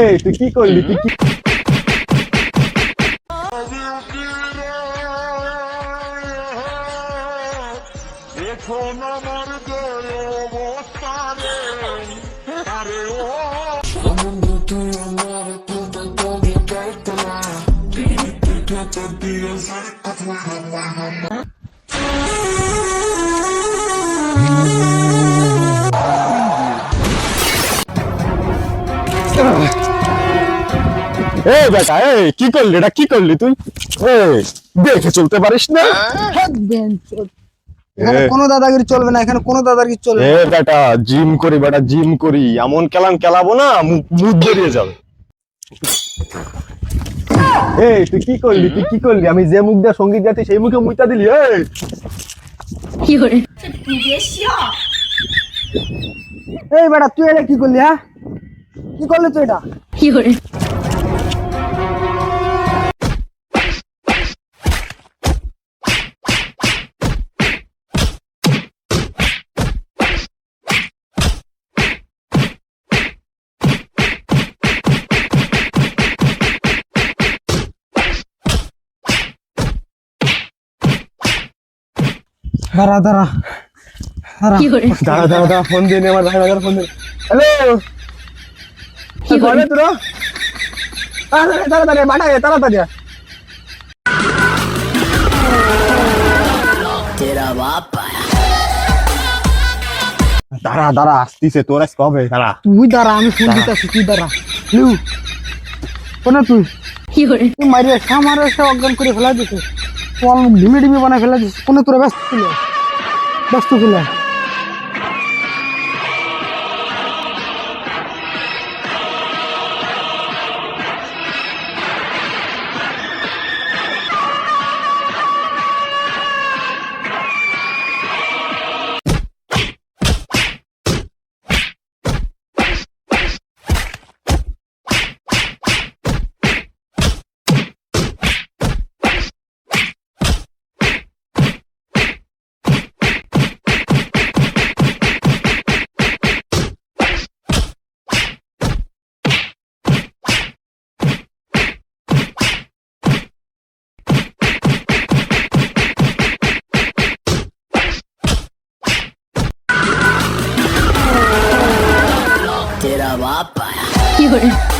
এই তুই কি করলি? তুই কি এখন আমার আরে ও এ বেটা এই কি করলি এটা কি করলি তুই? দেখে চলতে পারিস না? কোন দাদাগিরি চলবে না এখানে কোন দাদাগিরি চলবে এ বেটা জিম করি বেটা জিম করি। এমন কেলাম কেলাবো না মুখ বেরিয়ে যাবে। এই তুই কি করলি? তুই কি করলি? আমি যে মুখ দিয়ে সংগীত গাইতে সেই মুখে মুইতা দিলি এই। কি করে এই বেটা তুই এলে কি করলি হ্যাঁ? কি করলি তুই এটা? কি করে দাঁড়া দাঁড়া দাঁড়া দাঁড়া দাঁড়া ফোন দিয়ে আমার ভাই ভাইয়ের ফোন দিয়ে হ্যালো কি করে তোরা তাড়াতাড়ি তাড়াতাড়ি বাটা তাড়াতাড়ি দাঁড়া দাঁড়া আসতিছে তোর আজ কবে দাঁড়া তুই দাঁড়া আমি ফোন দিতেছি তুই দাঁড়া লিউ কোন তুই কি করে তুই মারিয়ে সা মারিয়ে অজ্ঞান করে ফেলা দিছিস তোমার মুখ ঢিমে বানাই ফেলে দিছে কোনে তোরা ব্যস্ত ছিল? ব্যস্ত ছিল? 爸呀！一个人。